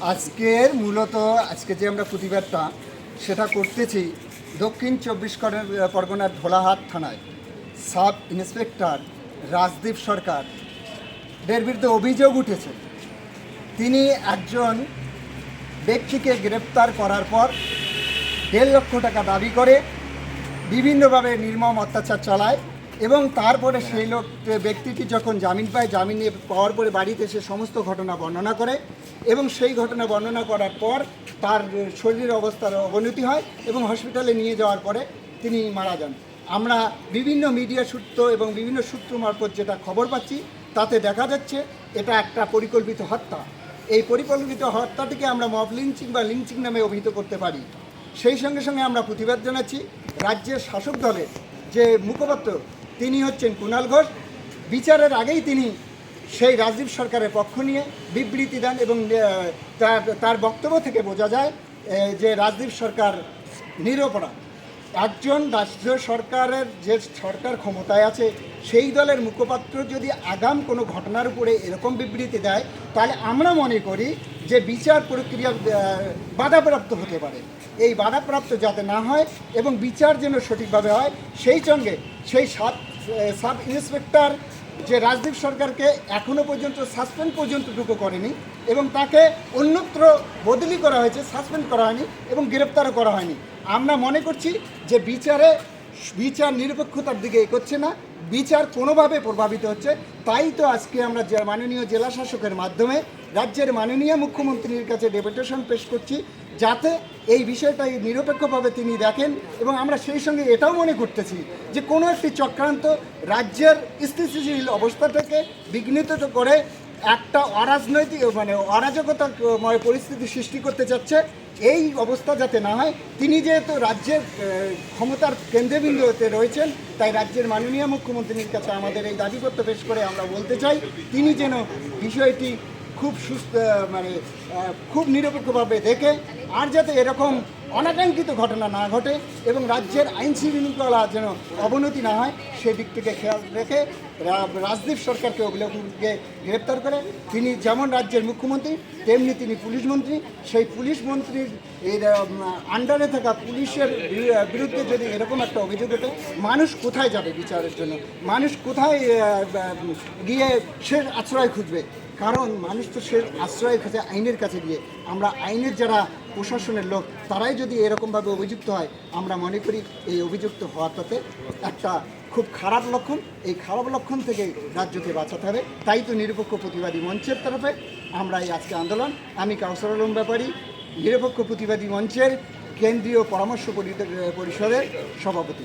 আজকের মূলত আজকে যে আমরা প্রতিবাদটা, সেটা করতেছি দক্ষিণ চব্বিশ পরগনা- পরগনার ঢোলাহাট থানায়। Sub inspector Rajdeep Sarkar. এর বিরুদ্ধে অভিযোগ উঠেছে। তিনি একজন ব্যক্তিকে গ্রেপ্তার করার পর দেড় লক্ষ টাকা দাবি করে বিভিন্নভাবে নির্মম অত্যাচার চালায়। এবং তারপরে সেই লোক ব্যক্তিটি যখন জামিন পায়, জামিন পাওয়ার পরে বাড়িতে সে সমস্ত ঘটনা বর্ণনা করে এবং সেই ঘটনা বর্ণনা করার পর তার শরীরের অবস্থার অবনতি হয় এবং হসপিটালে নিয়ে যাওয়ার পরে তিনি মারা যান। আমরা বিভিন্ন মিডিয়া সূত্র এবং বিভিন্ন সূত্র মারফত যেটা খবর পাচ্ছি, তাতে দেখা যাচ্ছে এটা একটা পরিকল্পিত হত্যা। এই পরিকল্পিত হত্যাটিকে আমরা মব লিঞ্চিং বা লিঞ্চিং নামে অভিহিত করতে পারি। সেই সঙ্গে সঙ্গে আমরা প্রতিবাদ জানাচ্ছি। রাজ্যের শাসক দলের যে মুখপাত্র তিনি হচ্ছেন কুণাল ঘোষ। বিচারের আগেই তিনি সেই রাজীব সরকারের পক্ষ নিয়ে বিবৃতি দেন এবং তার বক্তব্য থেকে বোঝা যায় যে রাজীব সরকার নিরপরাধ। একজন রাজ্য সরকারের যে সরকার ক্ষমতায় আছে, সেই দলের মুখপাত্র যদি আগাম কোনো ঘটনার উপরে এরকম বিবৃতি দেয়, তাহলে আমরা মনে করি যে বিচার প্রক্রিয়া বাধাপ্রাপ্ত হতে পারে। এই বাধাপ্রাপ্ত যাতে না হয় এবং বিচার যেন সঠিকভাবে হয়, সেই সঙ্গে সেই সাব সাব ইন্সপেক্টর যে রাজদীপ সরকারকে এখনও পর্যন্ত সাসপেন্ড পর্যন্তটুকু করেনি এবং তাকে অন্যত্র বদলি করা হয়েছে, সাসপেন্ড করা হয়নি এবং গ্রেপ্তারও করা হয়নি। আমরা মনে করছি যে বিচারে, বিচার নিরপেক্ষতার দিকে এগোচ্ছে না। বিচার কোনোভাবে প্রভাবিত হচ্ছে, তাই তো আজকে আমরা মাননীয় জেলা শাসকের মাধ্যমে রাজ্যের মাননীয় মুখ্যমন্ত্রীর কাছে ডেপুটেশন পেশ করছি, যাতে এই বিষয়টাই নিরপেক্ষভাবে তিনি দেখেন এবং আমরা সেই সঙ্গে এটাও মনে করতেছি যে কোনো একটি চক্রান্ত রাজ্যের স্থিতিশীল অবস্থাটাকে বিঘ্নিত করে একটা অরাজনৈতিক মানে অরাজকতাময় পরিস্থিতি সৃষ্টি করতে চাচ্ছে, এই অবস্থা যাতে না হয়। তিনি যেহেতু রাজ্যের ক্ষমতার কেন্দ্রবিন্দুতে রয়েছেন, তাই রাজ্যের মাননীয় মুখ্যমন্ত্রীর কাছে আমাদের এই দাবিপত্র পেশ করে আমরা বলতে চাই, তিনি যেন বিষয়টি খুব সুস্থ মানে খুব নিরপেক্ষভাবে দেখে আর যাতে এরকম অনাকাঙ্ক্ষিত ঘটনা না ঘটে এবং রাজ্যের আইন শৃঙ্খলা যেন অবনতি না হয় সেদিক থেকে খেয়াল রেখে রাজদীপ সরকারকে অভিযোগকে গ্রেপ্তার করে। তিনি যেমন রাজ্যের মুখ্যমন্ত্রী, তেমনি তিনি পুলিশ মন্ত্রী। সেই পুলিশ মন্ত্রীর এর আন্ডারে থাকা পুলিশের বিরুদ্ধে যদি এরকম একটা অভিযোগ ওঠে, মানুষ কোথায় যাবে বিচারের জন্য? মানুষ কোথায় গিয়ে সে আশ্রয় খুঁজবে? কারণ মানুষ তো সে আশ্রয় কাছে আইনের কাছে গিয়ে। আমরা আইনের যারা প্রশাসনের লোক, তারাই যদি এরকমভাবে অভিযুক্ত হয়, আমরা মনে করি এই অভিযুক্ত হওয়াটাতে একটা খুব খারাপ লক্ষণ। এই খারাপ লক্ষণ থেকে রাজ্যকে বাঁচাতে হবে। তাই তো নিরপেক্ষ প্রতিবাদী মঞ্চের তরফে আমরা এই আজকে আন্দোলন। আমি কাউসার আলম ব্যাপারী, নিরপেক্ষ প্রতিবাদী মঞ্চের কেন্দ্রীয় পরামর্শ পরি- পরিষদের সভাপতি।